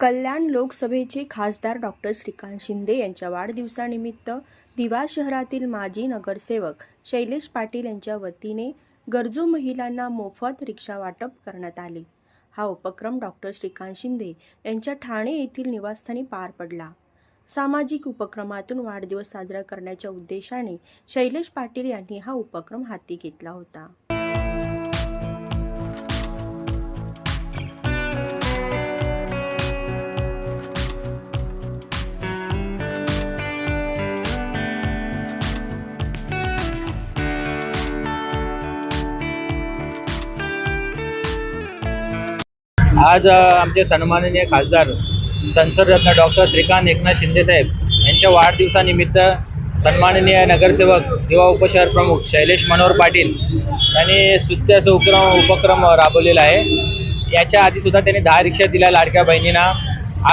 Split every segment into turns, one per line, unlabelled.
कल्याण लोकसभेचे खासदार डॉक्टर श्रीकांत शिंदे यांच्या वाढदिवसानिमित्त दिवा शहरातील माजी नगरसेवक शैलेश पाटील यांच्या वतीने गरजू महिलांना मोफत रिक्षा वाटप करण्यात आले. हा उपक्रम डॉक्टर श्रीकांत शिंदे यांच्या ठाणे येथील निवासस्थानी पार पडला. सामाजिक उपक्रमातून वाढदिवस साजरा करण्याच्या उद्देशाने शैलेश पाटील यांनी हा उपक्रम हाती घेतला होता.
आज आमचे सन्माननीय खासदार संसदरत्न डॉक्टर श्रीकांत एकनाथ शिंदेसाहेब यांच्या वाढदिवसानिमित्त सन्माननीय नगरसेवक किंवा उपशहर प्रमुख शैलेश मनोहर पाटील यांनी स्तुत्य उपक्रम उपक्रम राबवलेला आहे. याच्या आधीसुद्धा त्यांनी दहा रिक्षा दिल्या लाडक्या बहिणींना.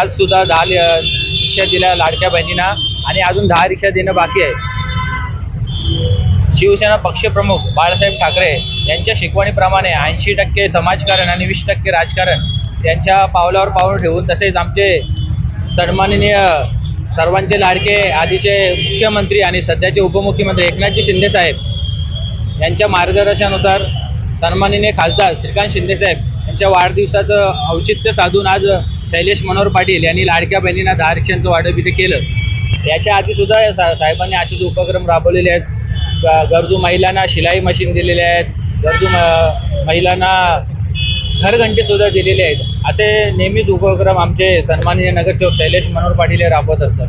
आजसुद्धा दहा लि- रिक्षा दिल्या लाडक्या बहिणींना आणि अजून दहा रिक्षा देणं बाकी आहे. शिवसेना पक्षप्रमुख बाळासाहेब ठाकरे यांच्या शिकवणीप्रमाणे ऐंशी टक्के समाजकारण आणि वीस टक्के राजकारण यांच्या पावलावर पाऊल ठेवून तसेच आमचे सन्माननीय सर्वांचे लाडके आधीचे मुख्यमंत्री आणि सध्याचे उपमुख्यमंत्री एकनाथजी शिंदे साहेब यांच्या मार्गदर्शनानुसार सन्माननीय खासदार श्रीकांत शिंदे साहेब यांच्या वाढदिवसाचं औचित्य साधून आज शैलेश मनोहर पाटील यांनी लाडक्या बहिणींना दहा रिक्षांचं वाटप इथे केलं. याच्या आधीसुद्धा सा- साहेबांनी असेच उपक्रम राबवलेले आहेत. गरजू महिलांना शिलाई मशीन दिलेले आहेत. गरजू महिलांना घरघंटी सुद्धा दिलेले आहेत. असे नेहमीच उपक्रम आमचे सन्माननीय नगरसेवक शैलेश मनोहर पाटील हे राबवत असतात.